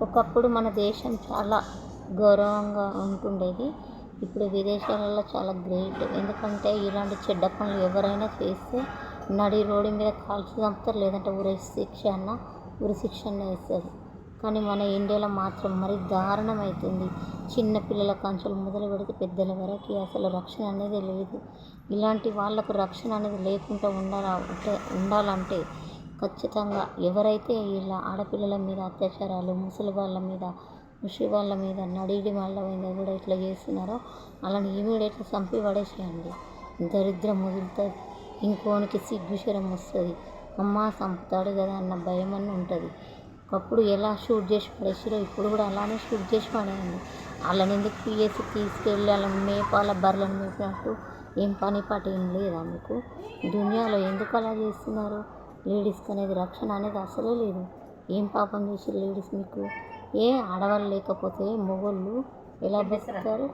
ఒకప్పుడు మన దేశం చాలా గౌరవంగా ఉంటుండేది. ఇప్పుడు విదేశాలలో చాలా గ్రేట్. ఎందుకంటే ఇలాంటి చెడ్డ పనులు ఎవరైనా చేస్తే నడి రోడ్డు మీద కాల్చి చంపుతారు లేదంటే ఉరి శిక్ష అన్న ఉరి శిక్ష అన్న వేస్తారు. కానీ మన ఇండియాలో మాత్రం మరి దారుణం అవుతుంది చిన్న పిల్లల కంచెలు మొదలు పెడితే పెద్దల వరకు అసలు రక్షణ అనేది లేదు. ఇలాంటి వాళ్ళకు రక్షణ అనేది లేకుండా ఉండాల ఉండాలంటే ఖచ్చితంగా. ఎవరైతే ఇలా ఆడపిల్లల మీద అత్యాచారాలు ముసలి వాళ్ళ మీద ముషి వాళ్ళ మీద నడిడి వాళ్ళ మీద కూడా ఇట్లా చేస్తున్నారో అలాని ఇమీడియట్గా చంపి పడేసేయండి. దరిద్రం వదులుతుంది ఇంకోనికి సిగ్గుశరం వస్తుంది. అమ్మ చంపుతాడు కదా అన్న భయం అని ఉంటుంది. ఒకప్పుడు ఎలా షూట్ చేసి పడేసారో ఇప్పుడు కూడా అలానే షూట్ చేసి పడేయండి. వాళ్ళని ఎందుకు తీసి తీసుకెళ్ళి వాళ్ళని మేపాల బర్రెలను మేపినట్టు? ఏం పని పాట ఏం లేదా మీకు? దునియాలో ఎందుకు అలా చేస్తున్నారు? లేడీస్కి అనేది రక్షణ అనేది అసలే లేదు. ఏం పాపం చేసి లేడీస్ మీకు? ఏ ఆడవాళ్ళు లేకపోతే మొగోళ్ళు ఎలా బతుకుతారు